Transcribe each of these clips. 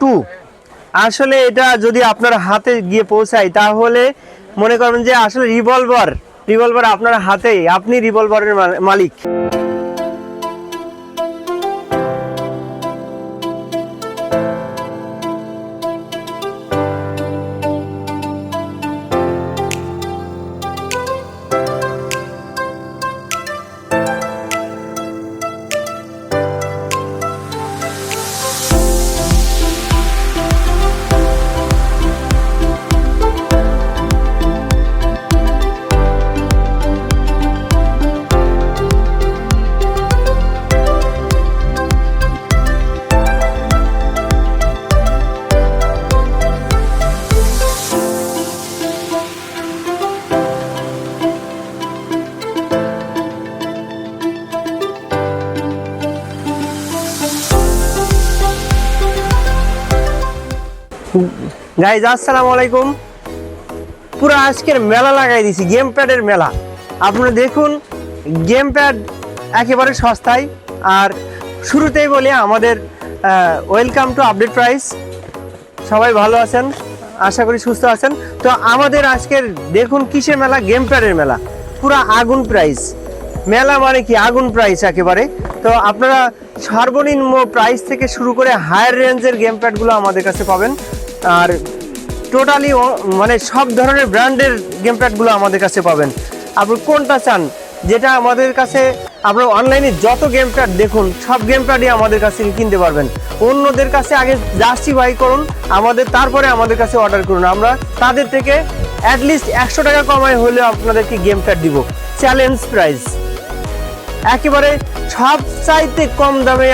Two আসলে এটা যদি আপনার হাতে গিয়ে পৌঁছায়, তাহলে মনে করবেন যে আসলে রিভলভার রিভলভার আপনার হাতেই, আপনি রিভলভারের মালিক। গাইজ আসসালামু আলাইকুম। পুরো আজকের মেলা লাগাই দিছি গেম প্যাডের মেলা। আপনারা দেখুন গেম প্যাড একেবারে সস্তায়। আর শুরুতেই বলি, আমাদের ওয়েলকাম টু আপডেট প্রাইস সবাই ভালো আছেন? আশা করি সুস্থ আছেন। তো আমাদের আজকের, দেখুন কিসের মেলা? গেম প্যাডের মেলা। পুরো আগুন প্রাইস মেলা মানে কি? আগুন প্রাইস একেবারে। তো আপনারা সর্বনিম্ন প্রাইস থেকে শুরু করে হায়ার রেঞ্জের গেম প্যাডগুলো আমাদের কাছে পাবেন। আর টোটালি মানে সব ধরনের ব্র্যান্ডের গেম প্যাডগুলো আমাদের কাছে পাবেন। আপনি কোনটা চান? যেটা আমাদের কাছে, আপনার অনলাইনে যত গেম প্যাড দেখুন, সব গেম প্যাডই আমাদের কাছে কিনতে পারবেন। অন্যদের কাছে আগে বাই করুন, আমাদের তারপরে আমাদের কাছে অর্ডার করুন। আমরা তাদের থেকে অ্যাটলিস্ট একশো টাকা কমায় হলেও আপনাদেরকে গেম প্যাড দিব। চ্যালেঞ্জ প্রাইস একেবারে সব চাইতে কম দামে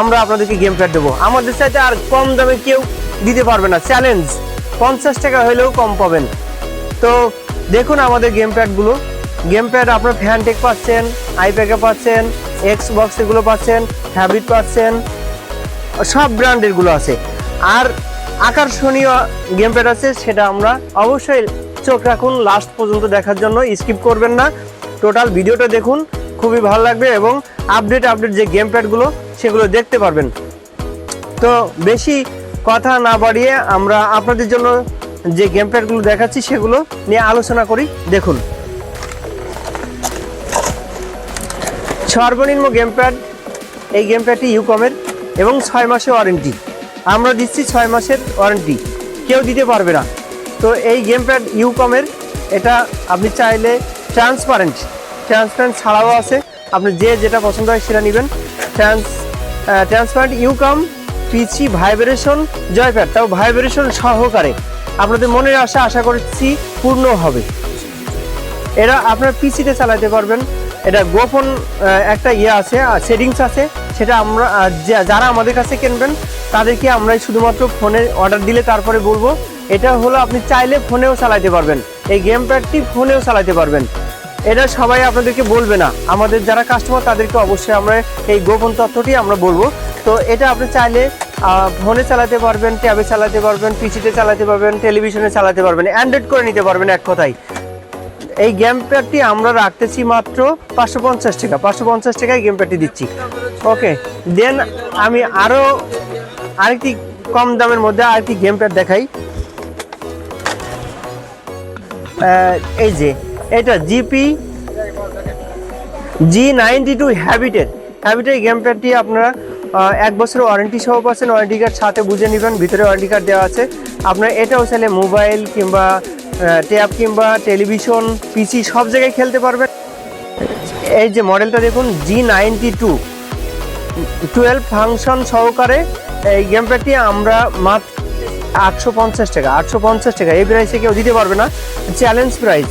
আমরা আপনাদেরকে গেম প্যাড দেবো। আমাদের চাইতে আর কম দামে কেউ দিতে পারবে না। চ্যালেঞ্জ পঞ্চাশ টাকা হলেও কম পাবেন। তো দেখুন আমাদের গেম প্যাডগুলো গেম প্যাড আপনার ফ্যানটেক পাচ্ছেন আইপ্যাকে পাচ্ছেন এক্স বক্স এগুলো পাচ্ছেন হ্যাবিট পাচ্ছেন, সব ব্র্যান্ডেরগুলো আছে। আর আকর্ষণীয় গেম প্যাড আছে, সেটা আমরা অবশ্যই চোখ রাখুন লাস্ট পর্যন্ত দেখার জন্য স্কিপ করবেন না। টোটাল ভিডিওটা দেখুন, খুবই ভালো লাগবে এবং আপডেট আপডেট যে গেম প্যাডগুলো সেগুলো দেখতে পারবেন। তো বেশি কথা না বাড়িয়ে আমরা আপনাদের জন্য যে গেম প্যাডগুলো দেখাচ্ছি সেগুলো নিয়ে আলোচনা করি। দেখুন। সর্বনিম্ন গেম প্যাড এই গেম প্যাডটি ইউকমের এবং ছয় মাসের ওয়ারেন্টি আমরা দিচ্ছি ছয় মাসের ওয়ারেন্টি কেউ দিতে পারবে না। তো এই গেম প্যাড ইউকমের এটা আপনি চাইলে ট্রান্সপারেন্ট ট্রান্সপারেন্ট ছাড়াও আছে। আপনি যে যেটা পছন্দ হয় সেটা নেবেন। Trans transparent Ucom PC vibration joypad তাও ভাইব্রেশন সহকারে। আপনাদের মনের আশা আশা করছি পূর্ণ হবে। এরা আপনার পিসিতে চালাতে পারবেন। এটা গোপন একটা ইয়ে আছে সেটিংস আছে। সেটা আমরা যারা আমাদের কাছে কিনবেন, তাদেরকে আমরাই শুধুমাত্র ফোনে অর্ডার দিলে তারপরে বলব। এটা হলো আপনি চাইলে ফোনেও চালাতে পারবেন। এই গেম প্যাডটি ফোনেও চালাতে পারবেন। এটা সবাই আপনাদেরকে বলবে না। আমাদের যারা কাস্টমার তাদেরকে অবশ্যই আমরা এই গোপন তথ্যটি আমরা বলব। তো এটা আপনি চাইলে ফোনে চালাতে পারবেন, ট্যাবে চালাতে পারবেন, পিসিতে চালাতে পারবেন, টেলিভিশনে চালাতে পারবেন, অ্যান্ড্রয়েড করে নিতে পারবেন এক কথায়। এই গেম প্যাডটি আমরা রাখতেছি মাত্র পাঁচশো পঞ্চাশ টাকা। পাঁচশো পঞ্চাশ টাকায় গেম প্যাডটি দিচ্ছি। ওকে দেন আমি আরও আরেকটি কম দামের মধ্যে আরেকটি গেম প্যাড দেখাই। এই যে, এটা জিপি জি নাইনটি টু হ্যাবিটের হ্যাবিটের গেম প্যাডটি আপনারা এক বছরের ওয়ারেন্টি সহ পাচ্ছেন ওয়ারেন্টি কার্ড সাথে বুঝে নেবেন, ভিতরে ওয়ারেন্টি কার্ড দেওয়া আছে। আপনার এটাও চাইলে মোবাইল কিংবা ট্যাব কিংবা টেলিভিশন পিসি সব জায়গায় খেলতে পারবেন। এই যে মডেলটা দেখুন G ninety two twelve function সহকারে এই গেম প্যাডটি আমরা মাত্র আটশো পঞ্চাশ টাকা, আটশো পঞ্চাশ টাকা। এই প্রাইসে কেউ দিতে পারবে না চ্যালেঞ্জ প্রাইস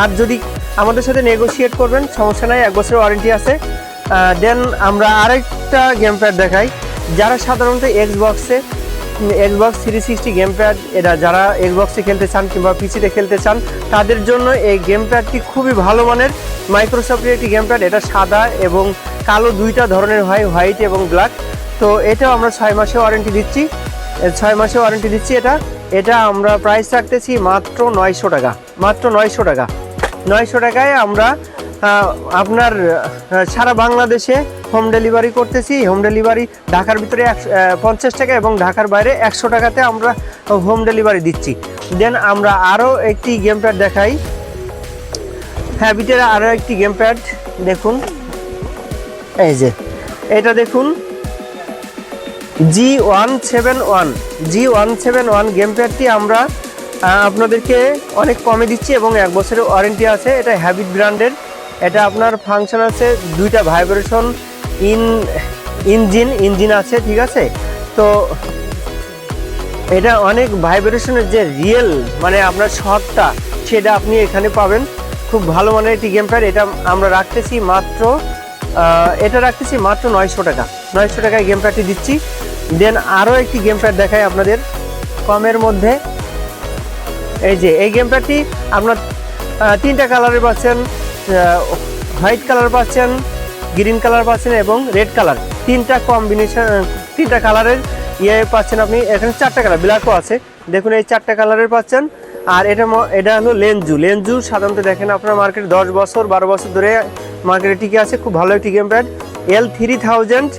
আর যদি আমাদের সাথে নেগোশিয়েট করবেন, সমস্যা নাই, এক বছরের ওয়ারেন্টি আছে। দেন আমরা আরেকটা গেম প্যাড দেখাই। যারা সাধারণত এক্স বক্সে Xbox three sixty game pad এটা যারা এক্সবক্সে খেলতে চান কিংবা পিসিতে খেলতে চান, তাদের জন্য এই গেম প্যাডটি খুবই ভালো মানের। মাইক্রোসফটের একটি গেম প্যাড এটা সাদা এবং কালো দুইটা ধরনের হয় হোয়াইট এবং ব্ল্যাক তো এটাও আমরা ছয় মাসে ওয়ারেন্টি দিচ্ছি। ছয় মাসে ওয়ারেন্টি দিচ্ছি এটা। এটা আমরা প্রাইস রাখতেছি মাত্র নয়শো টাকা। মাত্র নয়শো টাকা। নয়শো টাকায় আমরা আপনার সারা বাংলাদেশে হোম ডেলিভারি করতেছি। হোম ডেলিভারি ঢাকার ভিতরে পঞ্চাশ টাকা এবং ঢাকার বাইরে একশো টাকাতে আমরা হোম ডেলিভারি দিচ্ছি। দেন আমরা আরও একটি গেম প্যাড দেখাই। হ্যাবিটের আরও একটি গেম প্যাড দেখুন। এই যে, এটা দেখুন। G one seven one G one seven one game প্যাডটি আমরা আপনাদেরকে অনেক কমে দিচ্ছি এবং এক বছরের ওয়ারেন্টি আছে। এটা হ্যাবিট ব্র্যান্ডের এটা আপনার ফাংশন আছে দুইটা ভাইব্রেশন ইন ইঞ্জিন ইঞ্জিন আছে, ঠিক আছে? তো এটা অনেক ভাইব্রেশনের যে রিয়েল মানে আপনার শটটা সেটা আপনি এখানে পাবেন। খুব ভালো মানের একটি গেম প্যাড এটা আমরা রাখতেছি মাত্র এটা রাখতেছি মাত্র নয়শো টাকা। নয়শো টাকায় গেম প্যাডটি দিচ্ছি। দেন আরও একটি গেম প্যাড দেখাই আপনাদের কমের মধ্যে। এই যে, এই গেম প্যাডটি আপনার তিনটা কালারে পাচ্ছেন। হোয়াইট কালার পাচ্ছেন, গ্রিন কালার পাচ্ছেন এবং রেড কালার। তিনটা কম্বিনেশন তিনটা কালারের ইয়ে পাচ্ছেন আপনি। এখানে চারটা কালার ব্ল্যাকও আছে। দেখুন, এই চারটা কালারের পাচ্ছেন। আর এটা এটা হলো লেনজু। লেনজু সাধারণত দেখেন আপনার মার্কেটে দশ বছর, বারো বছর ধরে মার্কেটে টিকে আছে। খুব ভালো একটি game pad L three thousand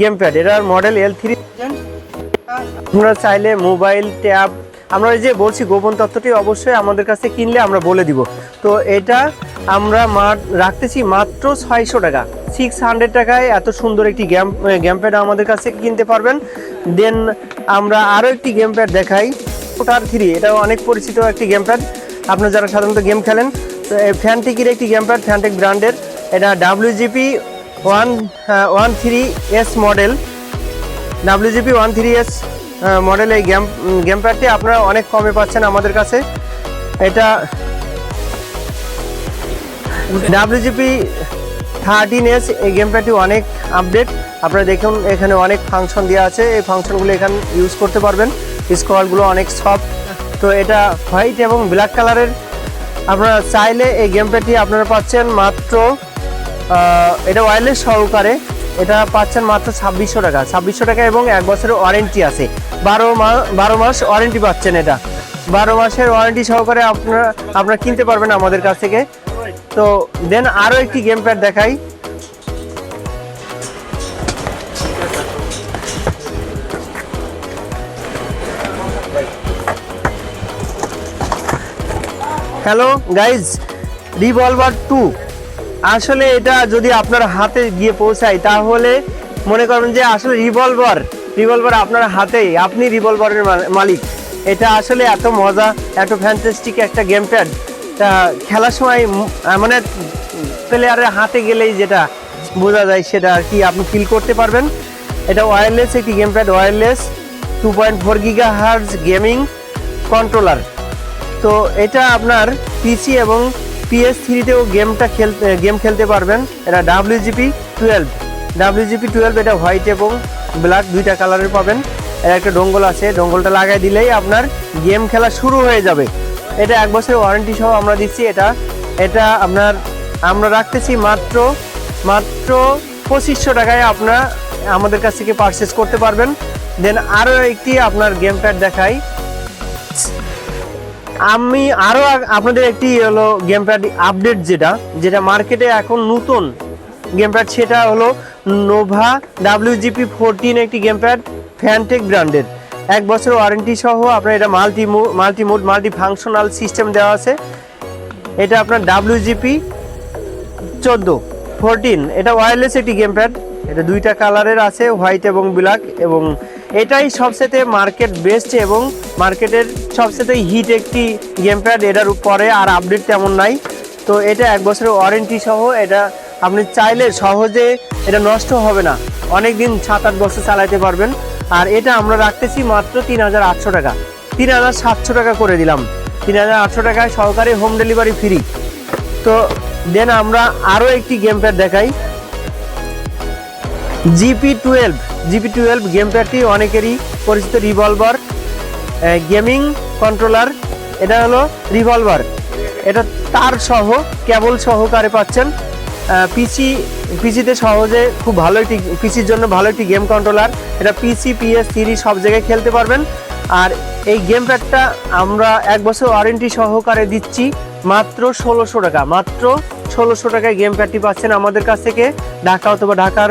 game pad এটার মডেল এল থ্রি আপনারা চাইলে মোবাইল ট্যাব আমরা এই যে বলছি গোপন তথ্যটি অবশ্যই আমাদের কাছে কিনলে আমরা বলে দিব। তো এটা আমরা মার রাখতেছি মাত্র ছয়শো টাকা। সিক্স হান্ড্রেড টাকায় এত সুন্দর একটি গেম গেম প্যাড আমাদের কাছে কিনতে পারবেন। দেন আমরা আরও একটি গেম প্যাড দেখাই। ওটার থ্রি এটা অনেক পরিচিত একটি গেম প্যাড আপনারা যারা সাধারণত গেম খেলেন, তো ফ্যানটেকের একটি গেম প্যাড ফ্যানটেক ব্র্যান্ডের। এটা WGP one one three S model WGP one three S model এই গেম গেম প্যাডটি আপনারা অনেক কমে পাচ্ছেন আমাদের কাছে। এটা ডাব্লিউজিপি থার্টিন এস এই গেম প্যাডটি অনেক আপডেট আপনারা দেখুন, এখানে অনেক ফাংশন দেওয়া আছে। এই ফাংশনগুলো এখানে ইউজ করতে পারবেন। স্কোয়ারগুলো অনেক সফট তো এটা হোয়াইট এবং ব্ল্যাক কালারের আপনারা চাইলে এই গেম প্যাডটি আপনারা পাচ্ছেন মাত্র এটা ওয়্যারলেস সহকারে। এটা পাচ্ছেন মাত্র ছাব্বিশশো টাকা। ছাব্বিশশো টাকা এবং এক বছরের ওয়ারেন্টি আছে। বারো মাস বারো মাস ওয়ারেন্টি পাচ্ছেন এটা। বারো মাসের ওয়ারেন্টি সহকারে আপনারা আপনারা কিনতে পারবেন আমাদের কাছ থেকে। তো দেন আরও একটি গেম প্যাড দেখাই। হ্যালো গাইজ রিভলভার টু আসলে এটা যদি আপনার হাতে গিয়ে পৌঁছায়, তাহলে মনে করবেন যে আসলে রিভলভার রিভলভার আপনার হাতেই, আপনি রিভলভারের মালিক। এটা আসলে এত মজা, এত ফ্যান্টাস্টিক একটা গেম প্যাড তা খেলার সময় মানে প্লেয়ারের হাতে গেলেই যেটা বোঝা যায়, সেটা আর কি আপনি ফিল করতে পারবেন। এটা ওয়্যারলেস একটি game pad wireless two point four gigahertz gaming controller তো এটা আপনার পিসি এবং পিএস থ্রিতেও গেমটা খেলতে গেম খেলতে পারবেন। এটা ডাব্লিউজিপি টুয়েলভ ডাব্লিউজিপি টুয়েলভ এটা হোয়াইট এবং ব্ল্যাক দুইটা কালারের পাবেন। এর একটা ডোঙ্গল আছে ডোঙ্গলটা লাগাই দিলেই আপনার গেম খেলা শুরু হয়ে যাবে। এটা এক বছরের ওয়ারেন্টি সহ আমরা দিচ্ছি। এটা এটা আপনার, আমরা রাখতেছি মাত্র মাত্র পঁচিশশো টাকায় আপনার, আমাদের কাছ থেকে পারচেস করতে পারবেন। দেন আরও একটি আপনার গেম প্যাড দেখাই। আমি আরও আগ- আপনাদের একটি হলো গেম প্যাড আপডেট যেটা যেটা মার্কেটে এখন নতুন গেম প্যাড সেটা হলো নোভা ডাব্লিউজিপি ফোরটিন একটি গেম প্যাড ফ্যানটেক ব্র্যান্ডের এক বছর ওয়ারেন্টি সহ আপনার এটা multi multi mode multi functional system দেওয়া আছে। এটা আপনার ডাব্লিউজিপি চোদ্দ ফোরটিন এটা ওয়্যারলেস একটি গেম প্যাড এটা দুইটা কালারের আছে হোয়াইট এবং ব্ল্যাক এবং এটাই সবচেয়ে মার্কেট বেস্ট এবং মার্কেটের সবচেয়ে হিট একটি গেম প্যাড এটার পরে আর আপডেট তেমন নাই। তো এটা এক বছরের ওয়ারেন্টি সহ, এটা আপনি চাইলে সহজে এটা নষ্ট হবে না। অনেক দিন সাত আট বছর চালাইতে পারবেন। আর এটা আমরা রাখতেছি মাত্র তিন হাজার আটশো টাকা। তিন হাজার সাতশো টাকা করে দিলাম। তিন হাজার আটশো টাকায় সহকারে হোম ডেলিভারি ফ্রি তো দেন আমরা আরও একটি গেম প্যাড দেখাই। GP twelve GP twelve game প্যাডটি অনেকেরই পরিচিত রিভলভার গেমিং কন্ট্রোলার এটা হলো রিভলভার এটা তার সহ কেবল সহকারে পাচ্ছেন। পিসি পিসিতে সহজে খুব ভালো একটি পিসির জন্য ভালো একটি গেম কন্ট্রোলার এটা পিসি পিএস থ্রি সব জায়গায় খেলতে পারবেন। আর এই গেম প্যাডটা আমরা এক বছর ওয়ারেন্টি সহকারে দিচ্ছি মাত্র ষোলোশো টাকা। মাত্র ষোলোশো টাকায় গেম প্যাডটি পাচ্ছেন আমাদের কাছ থেকে। ঢাকা অথবা ঢাকার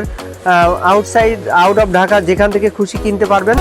আউটসাইড আউট অফ ঢাকা যেখান থেকে খুশি কিনতে পারবেন।